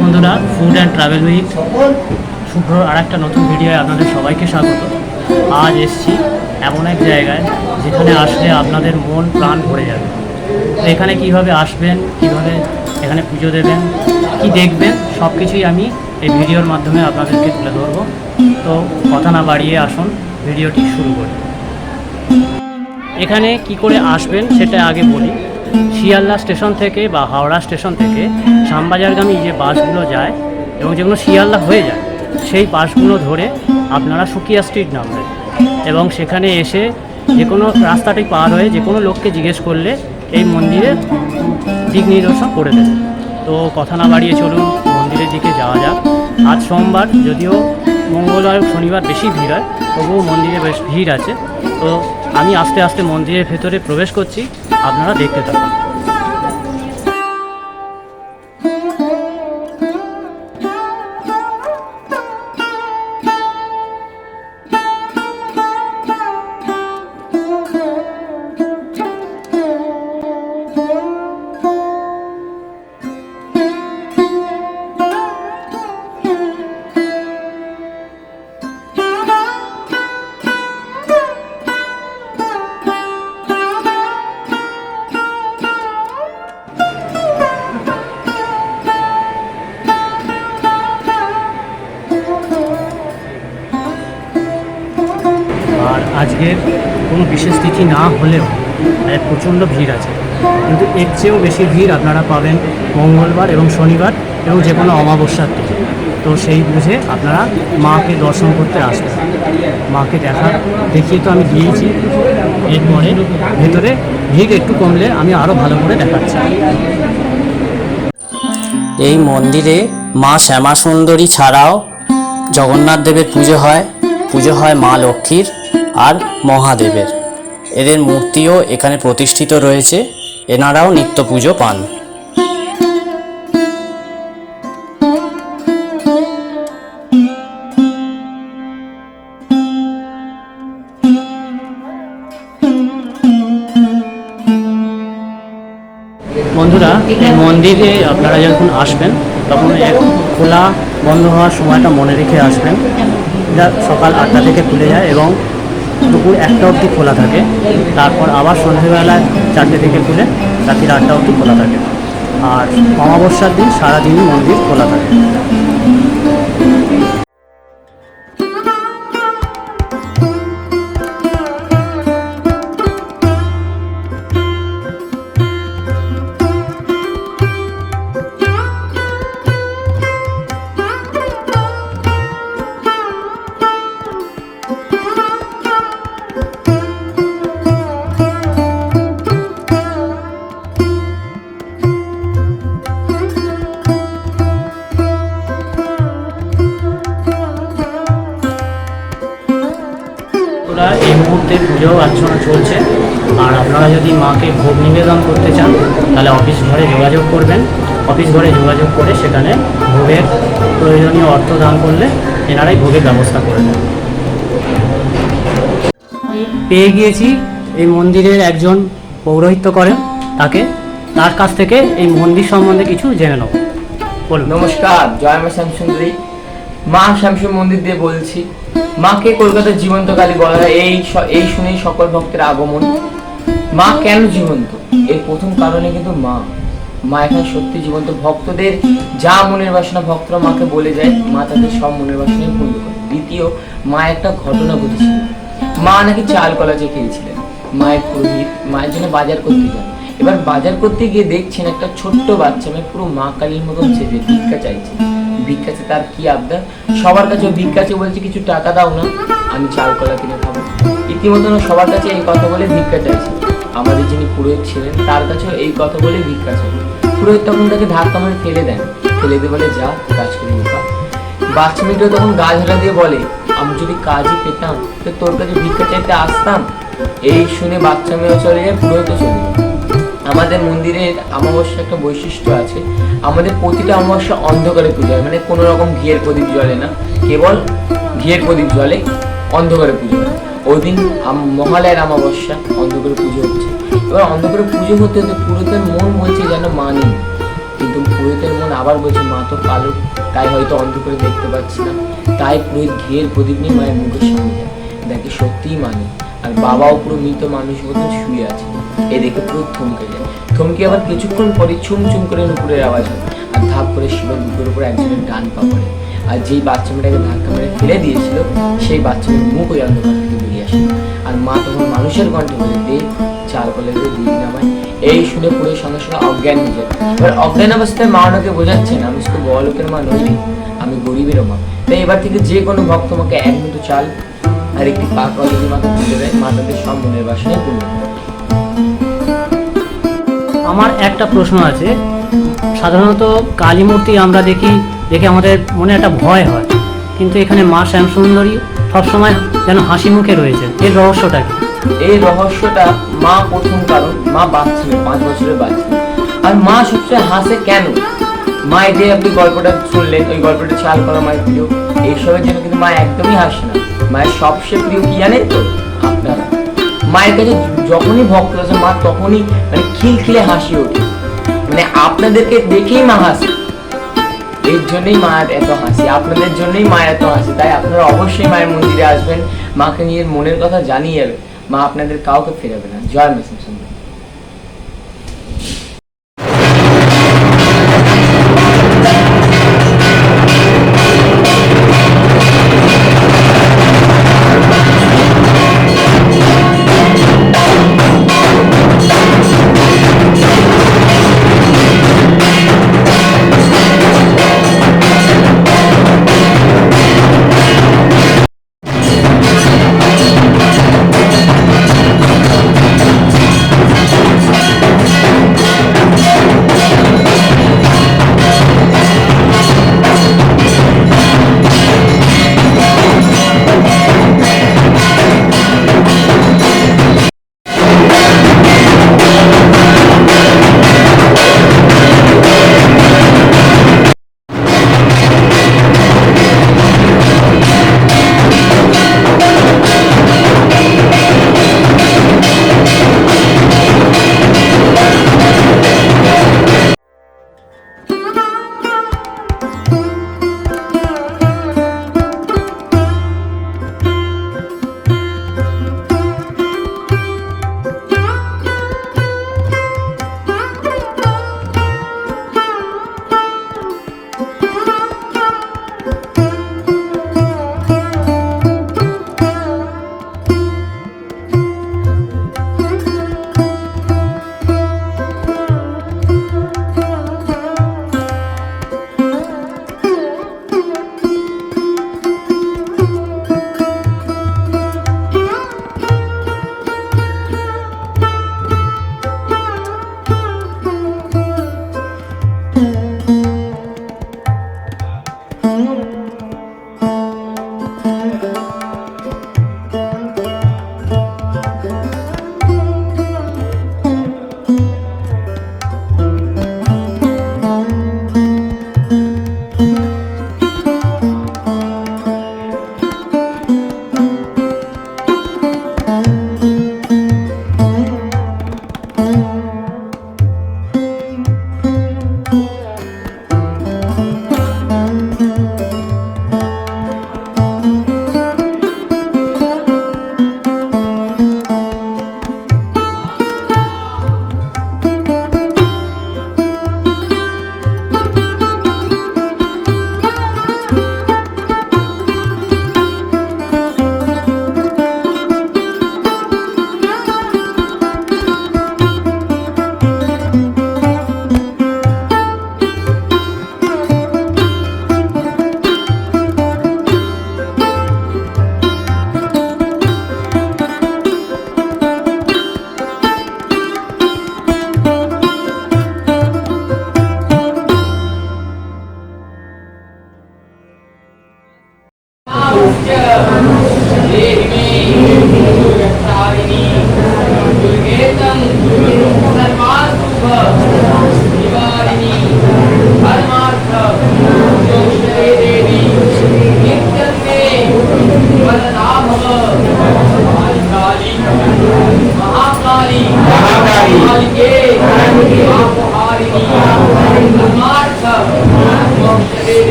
বন্ধুরা food and travel week শুভ্রর আর একটা নতুন ভিডিওয়ে আপনাদের সবাইকে স্বাগত। আজ এসছি এমন এক জায়গায় যেখানে আসলে আপনাদের মন প্রাণ ভরে যাবে। তো এখানে কীভাবে আসবেন, কীভাবে এখানে পুজো দেবেন, কি দেখবেন সব কিছুই আমি এই ভিডিওর মাধ্যমে আপনাদেরকে তুলে ধরবো। তো কথা না বাড়িয়ে আসুন ভিডিওটি শুরু করি। এখানে কি করে আসবেন সেটা আগে বলি। শিয়ালদা স্টেশন থেকে বা হাওড়া স্টেশন থেকে শ্যামবাজারগামী যে বাসগুলো যায় এবং যেগুলো শিয়ালদা হয়ে যায়, সেই বাসগুলো ধরে আপনারা সুকিয়া স্ট্রিট নামবেন। এবং সেখানে এসে যে কোনো রাস্তাটি পার হয়ে যে কোনো লোককে জিজ্ঞেস করলে এই মন্দিরের দিক নির্দেশন করে দেবে। তো কথা না বাড়িয়ে চলুন মন্দিরের দিকে যাওয়া যাক। আজ সোমবার, যদিও মঙ্গলবার শনিবার বেশি ভিড় হয়, তবুও মন্দিরে বেশ ভিড় আছে। তো আমি আস্তে আস্তে মন্দিরের ভেতরে প্রবেশ করছি। আপনারা দেখতে থাকুন। আজকের কোনো বিশেষ তিথি না হলেও আজ প্রচণ্ড ভিড় আছে। কিন্তু এর চেয়েও বেশি ভিড় আপনারা পাবেন মঙ্গলবার এবং শনিবার এবং যে কোনো অমাবস্যার দিন তো সেই বুঝে আপনারা মাকে দর্শন করতে আসবেন। মাকে দেখা, দেখিয়ে তো আমি দিয়েছি এরপরে ভেতরে ভিড় একটু কমলে আমি আরও ভালো করে দেখাচ্ছি। এই মন্দিরে মা শ্যামা সুন্দরী ছাড়াও জগন্নাথ দেবের পুজো হয়। পুজো হয় মা লক্ষ্মীর। আর মহাদেবের। এদের মূর্তিও এখানে প্রতিষ্ঠিত রয়েছে। এনারাও নিত্য পুজো পান। বন্ধুরা, মন্দিরে আপনারা যখন আসবেন, তখন এক খোলা বন্ধ হওয়ার সময়টা মনে রেখে আসবেন। যা সকাল আটটা থেকে খুলে যায় এবং দুপুর একটা অবধি খোলা থাকে। তারপর আবার সন্ধ্যেবেলায় চারটে থেকে খুলে রাত্রির আটটা অবধি খোলা থাকে। আর অমাবস্যার দিন সারাদিনই মন্দির খোলা থাকে। মুহূর্তে পুজো অর্চনা চলছে। আর আপনারা যদি মাকে ভোগ নিবেদন করতে চান, তাহলে অফিস ঘরে যোগাযোগ করবেন। অফিস ঘরে যোগাযোগ করে সেখানে ভোগের প্রয়োজনীয় অর্থ দান করলে এনারাই ভোগের ব্যবস্থা করে দেন পেয়ে গিয়েছি, এই মন্দিরের একজন পৌরোহিত্য করেন, তাকে তার কাছ থেকে এই মন্দির সম্বন্ধে কিছু জেনে নেব। বলুন। নমস্কার, জয় মা শ্যামসুন্দরী। মা শ্যামসুন্দর মন্দির দিয়ে বলছি মাকে কলকাতার জীবন্ত কালী বলা হয় এই এই শুনেই সকল ভক্তের আগমন। মা কেন জীবন্ত? এর প্রথম কারণে কিন্তু মা। মা এখন সত্যি জীবন্ত। ভক্তদের যা মনের বাসনা ভক্তরা মাকে বলে যায়, মা তাদের সব মনের বাসনাই পূর্ণ করে। দ্বিতীয়, মা একটা ঘটনা ঘটেছিল। মা নাকি চাল কলা যে খেয়েছিলেন। মায়ের পুরোহিত, মায়ের জন্য বাজার করতে যান। এবার বাজার করতে গিয়ে দেখছেন একটা ছোট্ট বাচ্চা মেয়ে পুরো মা কালীর মতন সেজে ভিক্ষা চাইছে। ভিক্ষা চাই, তার কি আবদার? সবার কাছে ভিক্ষা চেয়ে বলছে, কিছু টাকা দাও না, আমি চাল, কলা কিনে খাব। ইতিমধ্যে সবার কাছে এই কথা বলে ভিক্ষা চাইছে। আমাদের যিনি পুরোহিত ছিলেন, তার কাছেও এই কথা বলে ভিক্ষা চাই পুরোহিত তখন তাকে ধাক্কা মারে, ফেলে দেন। ফেলে দিয়ে বলে, যা, কাজ করে নিকা বাচ্চা মেয়েটা তখন গা ঝাড়া দিয়ে বলে, আমি যদি কাজই পেতাম, তো তোর কাছে ভিক্ষা চাইতে আসতাম? এই শুনে বাচ্চা মেয়েও চলে যায়, পুরোহিত আমাদের মন্দিরের অমাবস্যা একটা বৈশিষ্ট্য আছে। আমাদের প্রতিটা অমাবস্যা অন্ধকারে পুজো হয় মানে কোনো রকম ঘিয়ের প্রদীপ জ্বলে না। কেবল ঘিয়ের প্রদীপ জ্বলে অন্ধকারে পুজো হয়। ওই দিন মহালয়ের অমাবস্যা অন্ধকারে পুজো হচ্ছে। এবার অন্ধকারে পুজো হতে হতে পুরোদের মন বলছে যেন মা নেই। কিন্তু কিন্তু পুরোহিতের মন আবার বলছে, মা তো কালো, তাই হয়তো অন্ধকারে দেখতে পাচ্ছি না। তাই পুরোহিত ঘিয়ের প্রদীপ নিয়ে মায়ের মুখের সামনে যায়। দেখে সত্যিই মানে আর বাবাও পুরো মৃত মানুষ মতন শুয়ে আছে। এ দেখে পুরো থমকে যায়। থমকে আবার কিছুক্ষণ পরে ছুম ছুম করে নুপুরের আওয়াজ হয়। আর ধাপ করে শিবের বুকের উপর একজনের ডান পা পড়ে। আর যেই বাচ্চা মেয়েটাকে ধাক্কা মেরে ফেলে দিয়েছিল, সেই বাচ্চা মেয়ের মুখ ওই অন্ধকার থেকে বেরিয়ে আসে। আর মা তখন মানুষের কণ্ঠে বলে, দে, চাল কলে দে দিদি নামায় এই শুনে পুরো সঙ্গে সঙ্গে অজ্ঞান হয়ে যায়। এবার অজ্ঞান অবস্থায় মা ওনাকে বোঝাচ্ছেন আমি শুধু বড়লোকের মা নই, আমি গরিবেরও মা। তাই এবার থেকে যে কোনো ভক্ত আমাকে এক মুঠো চাল আর একটি পাকা যদি মাকে পুজো দেয় মা তাদের সব মনের বাসনে আমার একটা প্রশ্ন আছে। সাধারণত কালী মূর্তি আমরা দেখি দেখে আমাদের মনে একটা ভয় হয়। কিন্তু এখানে মা শ্যামসুন্দরী সবসময় যেন হাসি মুখে রয়েছেন এর রহস্যটা কি? এই রহস্যটা মা প্রথম কারণ মা বাচ্চা পাঁচ বছরের বাচ্চা আর মা সবসময় হাসে কেন? মা এই যে আপনি গল্পটা শুনলেন ওই গল্পটা চাল করা মায়ের প্রিয় এইসবের জন্য কিন্তু মা একদমই হাসে না। মায়ের সবচেয়ে প্রিয় কি জানেন তো? আপনারা। মায়ের কাছে যখনই ভক্ত আছে মা তখনই মানে খিলখিলে হাসি ওঠে। মানে আপনাদেরকে দেখেই মা হাসে। এর জন্যই মায়ের এত হাসি, আপনাদের জন্যই মা এত হাসি। তাই আপনারা অবশ্যই মায়ের মন্দিরে আসবেন, মাকে নিয়ে মনের কথা জানিয়ে যাবে মা আপনাদের কাউকে ফেরাবে না। জয় মেসেম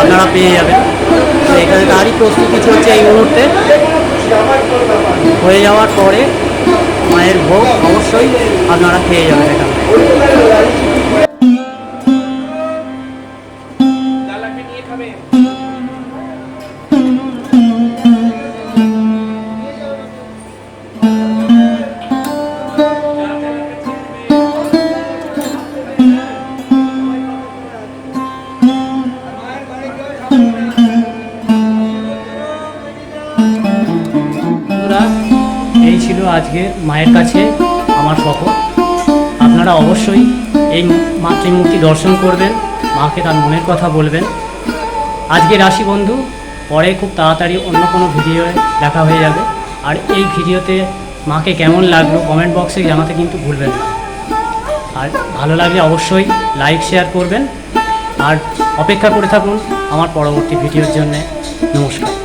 আপনারা পেয়ে যাবেন। তো এখানে তারই প্রস্তুতি চলছে এই মুহূর্তে। হয়ে যাওয়ার পরে মায়ের ভোগ অবশ্যই আপনারা খেয়ে যাবেন এখানে। আজকে মায়ের কাছে আমার শপথ। আপনারা অবশ্যই এই মাতৃমূর্তি দর্শন করবেন, মাকে তার মনের কথা বলবেন। আজকে রাশি বন্ধু পরে খুব তাড়াতাড়ি অন্য কোনো ভিডিওয়ে দেখা হয়ে যাবে। আর এই ভিডিওতে মাকে কেমন লাগল কমেন্ট বক্সে জানাতে কিন্তু ভুলবেন না। আর ভালো লাগলে অবশ্যই লাইক, শেয়ার করবেন। আর অপেক্ষা করে থাকুন আমার পরবর্তী ভিডিওর জন্যে। নমস্কার।